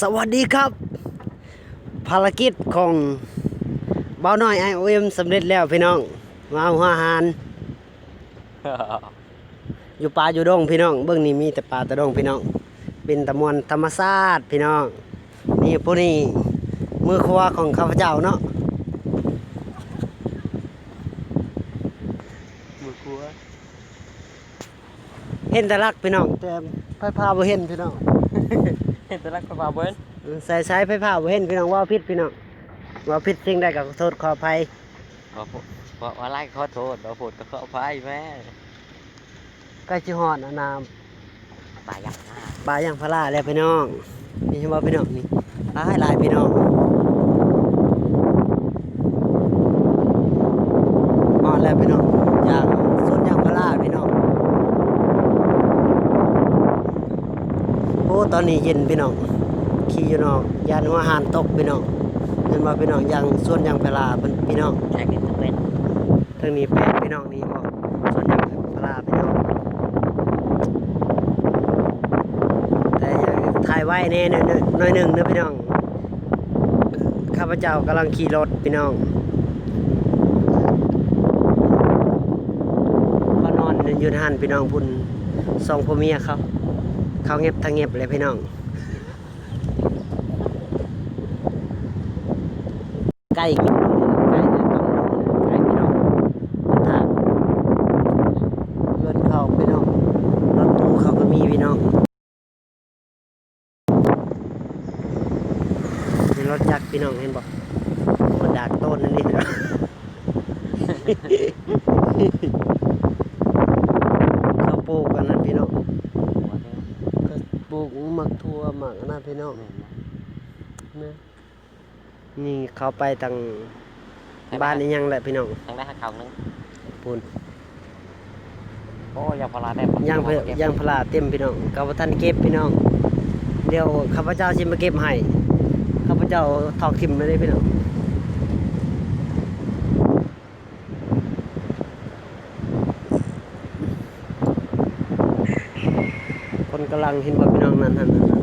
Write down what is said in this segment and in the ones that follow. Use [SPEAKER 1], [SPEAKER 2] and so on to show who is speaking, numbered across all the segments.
[SPEAKER 1] สวัสดีครับ ภารกิจของเบาหน่อยไอโอเอ็มสำเร็จแล้วพี่น้อง มาเอาอาหาร อยู่ป่าอยู่ดงพี่น้อง เบื้องนี้มีแต่ป่าแต่ดงพี่น้อง เป็นตะมวนธรรมชาติพี่น้อง นี่พวกนี้มือครัวของข้าพเจ้าเนาะ
[SPEAKER 2] มือครัว
[SPEAKER 1] เห็นแต่รักพี่น้องแต่ไฟพาบ่เห็นพี่น้อง
[SPEAKER 2] เห็นแต่ลักกระบาเบิ้ล
[SPEAKER 1] ใส่สายไฟพาบ่เห็นพี่น้องว่าผิดพี่น้องว่าผิดสิ่งใดก็ขอโทษขออภัย
[SPEAKER 2] ว่าพูว่าว่าไล่ขอโทษว่าพูดก็ขออภัยแม่
[SPEAKER 1] ใกล้สิฮอดอะนาม
[SPEAKER 2] ตายยังหน้า
[SPEAKER 1] ปลาย่างพาราแล้วพี่น้องนี่ใช่ไหมพี่น้องนี่หลายหลายพี่น้องมาแล้วพี่น้องย่างสวนย่างพาราพี่น้องโอ้ ตอนนี้เย็นพี่น้องขี่อยู่นอกยานหัวหานตกพี่น้องเห็นว่าพี่น้องย่างสวนย่างพาราเพิ่นพี่น้อง
[SPEAKER 2] แค่กินจะเป็น
[SPEAKER 1] ทางนี้แปดพี่น้องนี่บอกสวนย่างพาราพี่น้องแต่อยากถ่ายไว้แน่หน่อยหน่อยหนึ่งนะพี่น้องข้าพเจ้ากำลังขี่รถพี่น้องก็นอนอยู่ในหันพี่น้องพุ่นสองพ่อเมียเขา เขาเงียบทางเงียบเลยพี่น้อง ใกล้กินใกล้จะต้องใกล้พี่น้องมันทางเงินเขาพี่น้องรถตู้เขาก็มีพี่น้องรถจักรพี่น้องเห็นบ่มันดากต้นนั่นนี่เนาะ เขาปลูกกันนั่นพี่น้องก็ปลูกห มักทั่วหมักอันนั่นพี่น้องนะนี่เขาไปทางบ้านนี้ยังแหละพี่น้อง
[SPEAKER 2] ทางได้หักเขานึง
[SPEAKER 1] ปูน
[SPEAKER 2] โอ้ยังพลาได้
[SPEAKER 1] ยังเพยังพลาเต็มพี่น้องกับท่านเก็บพี่น้อง เดี๋ยวข้าพเจ้าสิมาเก็บให้ข้าพเจ้าถอกทิมเลยพี่น้องคนกำลังเห็นบ่พี่น้อง นั่นนั่นนั่นนั่น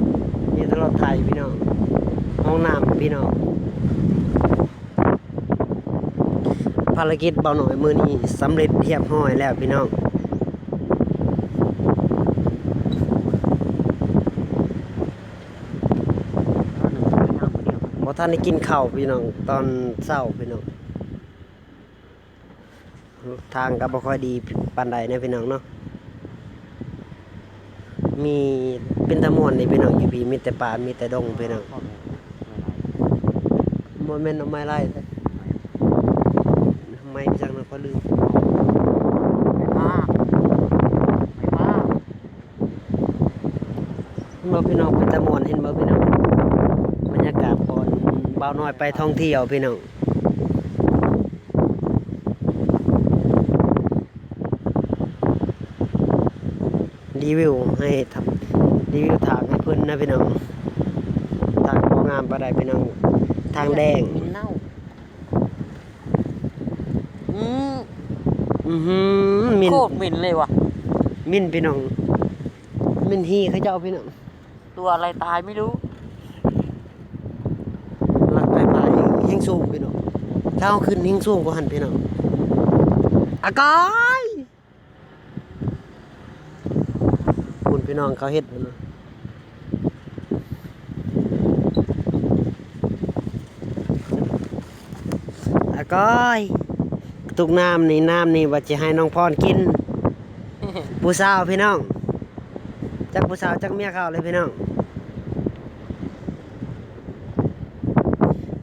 [SPEAKER 1] นี่ตลอดไทยพี่น้องห้องน้ำพี่น้องภารกิจเบาหน่อยมือนี้สำเร็จเรียบร้อยแล้วพี่น้องพอท่านได้กินข้าวพี่น้องตอนเช้าพี่น้องทางก็บ่ค่อยดีปานใดนะพี่น้องเนาะ มีเป็นตะมวนนี่พี่น้องอยู่พี่มีแต่ป่ามีแต่ดงพี่น้องบ่แม่นเอาไม้ไล่แต่ทำไมจังนั้นก็ลืม
[SPEAKER 2] ไม่พลาดไม่พลาด
[SPEAKER 1] เห็นบ่พี่น้องเป็นตะมวนเห็นบ่พี่น้องบรรยากาศก่อนบ่าวน้อยไปท่องเที่ยวพี่น้อง รีวิวให้ทำรีวิวทางให้เพิ่นนะพี่น้องทางบ่งามปานใดพี่น้องทางแดง
[SPEAKER 2] มินเน่าอืม
[SPEAKER 1] อือหือมิน
[SPEAKER 2] โคตรมินเลยว่ะ
[SPEAKER 1] มินพี่น้อง มินฮีเขาเจ้าพี่น้อง
[SPEAKER 2] ตัวอะไรตายไม่รู้
[SPEAKER 1] หลักไปปลายเฮงสูงพี่น้องถ้าเอาขึ้นเฮงสูงกว่าหันพี่น้องอากายคุณ พี่น้องเขาเฮ็ดนะอากายตุกน้ำนี่น้ำนี่ว่าจะให้น้องพรกิน ผู้สาวพี่น้องจักผู้สาวจักเมียเขาเลยพี่น้อง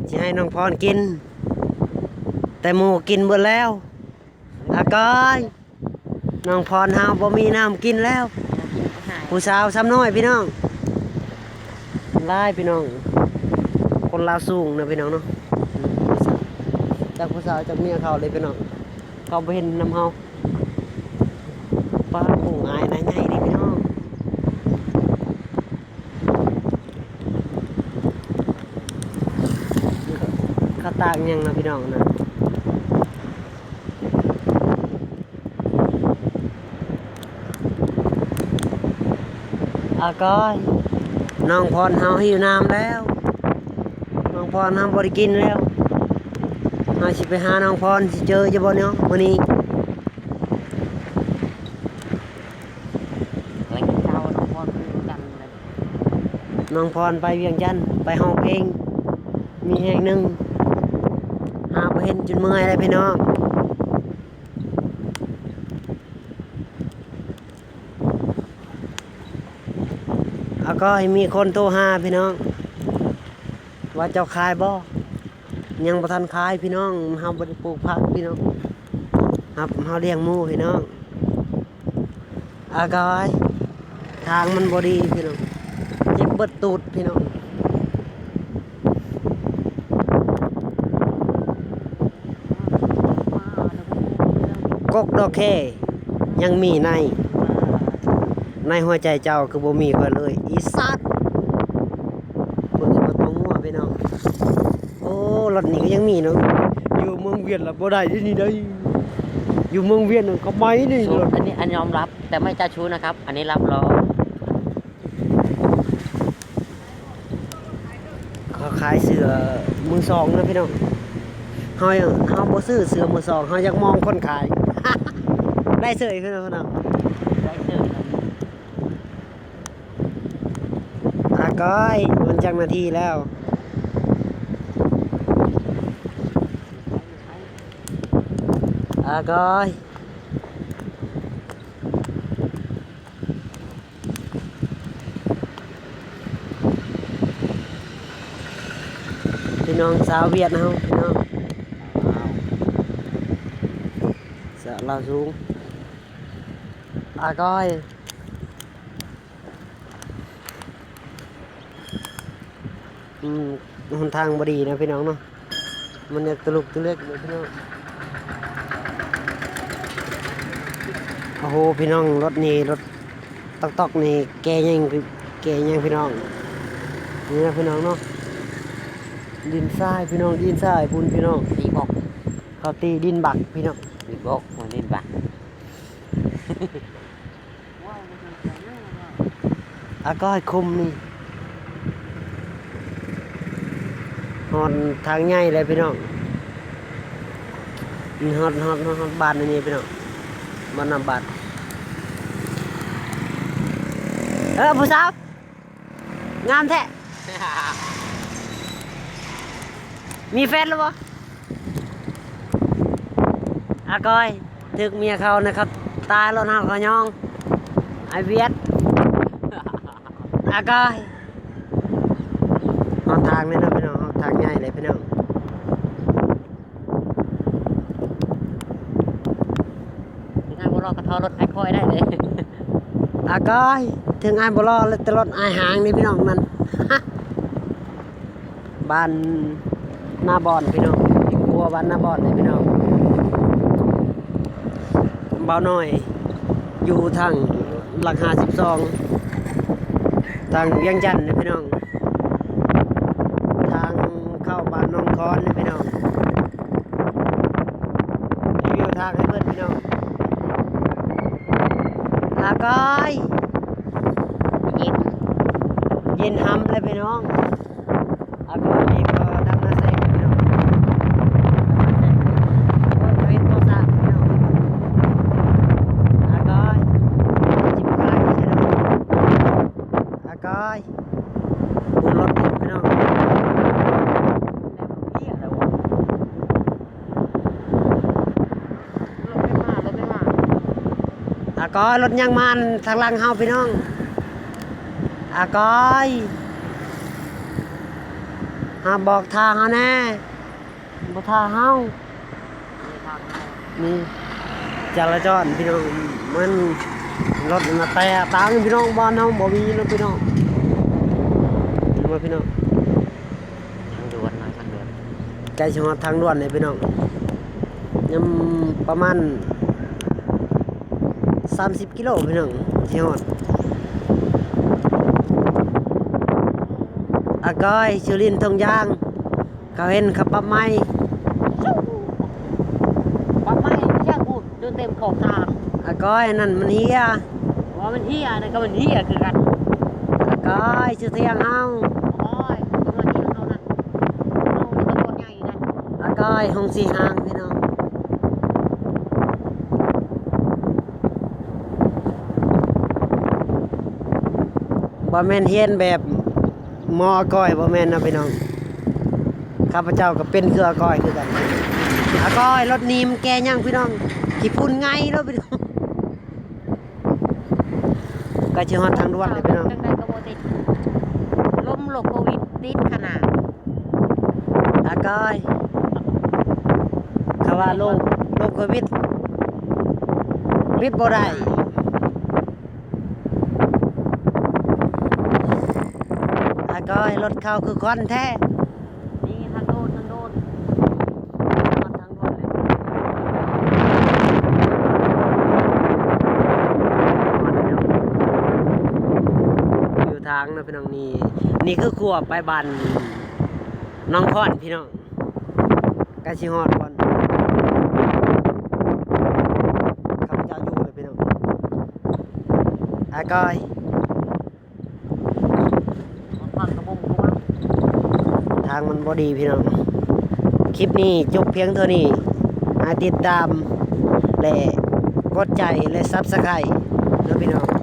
[SPEAKER 1] จะให้น้องพรกิน แต่หมูกินหมดแล้วอากอยน้องพรเฮาบ่มีน้ำกินแล้ว ผู้สาวซ้ำน้อยพี่น้องไล่พี่น้อง คนลาวสูงนะพี่น้องเนาะจากผู้สาวจากเมียเขาเลยพี่น้องเขาไปเห็นน้ำเฮาป้าผงอายนะใหญ่ดิพี่น้องขาตากยังนะพี่น้องนะ ก้อยน้องพรเฮาหิวน้ำแล้ว น้องพรเฮาบ่ได้กินแล้วเฮาสิไปหาน้องพรสิเจอจะบ่เนาะมื้อนี้
[SPEAKER 2] แรงเจ้าน้องพรคือกันเลย
[SPEAKER 1] น้องพรไปเวียงจันทน์ไปห้องเพลงมีแห่งหนึ่งหาบ่เห็นจนเมื่อยเลยพี่น้องแล้ว ก็ให้มีคนโทรหาพี่น้อง ว่าเจ้าขายบ่ยังบ่ทันขายพี่น้องเฮาบ่ได้ปลูกผักพี่น้องครับเฮาเลี้ยงหมูพี่น้องอากอยทางมันบดีพี่น้องเจ็บเบิดตูดพี่น้องกกดอกแค่ยังมีใน ในหัวใจเจ้าคือบ่มีเพิ่นเลย อีสัตว์เบิ่งบ่ต้องงัวพี่น้องโอ้รถนี้ก็ยังมีเนาะอยู่เมืองเวียนละบ่ได้ที่นี่ได้อยู่เมืองเวียนน่ะก็ไม่นี่
[SPEAKER 2] ชู
[SPEAKER 1] รถ
[SPEAKER 2] อันนี้อันยอมรับ แต่ไม่เจ้าชู้นะครับ อันนี้รับรอง
[SPEAKER 1] เขาขายเสือมือสองนะพี่น้องเฮาเฮาบ่ซื้อเสือมือสองเฮาอยากมองคนขาย ได้เสืออีกพี่น้องพี่น้อง
[SPEAKER 2] ได้เจอกัน
[SPEAKER 1] อา ก้อยมันจังนาทีแล้วอาก้อยพี่น้องสาวเวียดนะพี่น้องสาวลาวสูงอาก้อย อืม หนทางบดีนะพี่น้องเนาะมันจะตลุกตะเลือกเลยพี่น้องโอ้โหพี่น้องรถนี่รถตอกตอกนี่แกยังแกยังพี่น้องนี่นะพี่น้องเนาะดินทรายพี่น้องดินทรายปุ่นพี่น้อง
[SPEAKER 2] ตีบอก
[SPEAKER 1] เขาตีดินบักพี่น้อง
[SPEAKER 2] ตีบอกมันนี่บ้า
[SPEAKER 1] อาก็ให้คุมนี่ หอนทางใหญ่เลยพี่น้องฮอดฮอดฮอดบานอันนี้พี่น้องบ้านนำบานเออผู้สาว งามแท้ มีแฟนแล้วบ่อากอยถึกเมียเขานะครับ ตายแล้วนะเขายอง ไอเวียดอากอยหอนทางเลยนะพี่น้องหอนทางใหญ่ เลยพี่น้อง
[SPEAKER 2] ที่ทางบุรอกระทอรถไอ้คอยได้เลย
[SPEAKER 1] อากอยถึงไอ้ายบลอเลยตลอดไอ้ายหางนี่พี่น้องมันบ้านหน้าบอนพี่น้องครัวบ้านหน้าบอนเลยพี่น้องเบาหน่อย อยู่ทางหลักหาสิบสองทางเวียงจันทน์เลยพี่น้อง ทางเข้าบ้านน้องคอนเลยพี่น้องรีวิวทางให้เพื่อนพี่น้องอากอย
[SPEAKER 2] ยิง
[SPEAKER 1] เย็นห้ำเลยพี่น้องอากอยนี่ก็ดำนาเซ็งเลยพี่น้องดำนาเซ็งโอ้ยชีวิตโตสะพี่น้องอากอยจิบกายใช่ไหมอากอยบุญรถอยู่พี่น้อง
[SPEAKER 2] เหี้ยแล้ววะรถไม่มารถไม่มา
[SPEAKER 1] อา กอยรถยังมันทางหลังเฮาพี่น้องอากอยหาบอกทางเฮาแน่บอกทางเฮา
[SPEAKER 2] มีทางให้
[SPEAKER 1] นี่จราจรพี่น้องมันรถมาแต่ตางพี่น้องบ้านเฮาบ่มีรถพี่น้องมาพี่น้อง
[SPEAKER 2] ทางด่วนนะทางด่วน
[SPEAKER 1] ใกล้ชิฮอดทางด่วนเลยพี่น้องยังประมาณ 30กิโลพี่น้องชิฮอดอากอยชื่อลินทองยางเขาเห็นขับปั๊บไม้
[SPEAKER 2] ปั๊บไม่เชี่ยกูดูเต็มขอบทาง
[SPEAKER 1] อากอยนั่นมันเฮีย
[SPEAKER 2] ว่ามันเฮียนะก็มันเฮียคือกัน
[SPEAKER 1] อากก้อยชื่อเทียงเฮา
[SPEAKER 2] โอ้ยตรงนั้นนี่เขานั่นโอ้นี่ตะโกนใหญ่นะ
[SPEAKER 1] อาก้อยหงสีหางพี่น้อง บ่แม่นเฮียนแบบหมออาก้อยบ่แม่นนะพี่น้องข้าพเจ้าก็เป็นคืออาก้อยคือกันอาก้อยรถนีมนแกยังพี่น้องขี้พุ่นไงเนาะพี่น้องก็สิฮอดทางด่วนเลยพี่น้อง
[SPEAKER 2] จังใดก็บ่ติดล้มโรคโควิดติดขนาด
[SPEAKER 1] อาก้อยเขาว่าโรคโรคโควิดวิดบ่ได้อา ก้อยรถเข้าคือควันแท้
[SPEAKER 2] นี่ทางโดนทางโดนฮอดทางด่วนเลย
[SPEAKER 1] อยู่ทางนะพี่น้องนี่นี่คือขัวไปบันน้องพอนพี่น้องกาชิฮอดก่อนข้าพเจ้าอยู่เลยพี่น้องอาก้อย
[SPEAKER 2] ฟังกระบงกูว่า
[SPEAKER 1] ทางมันบอดีพี่น้อง คลิปนี้จบเพียงเท่านี้อาติดตาม และกดใจและซับสไครต์นะพี่น้อง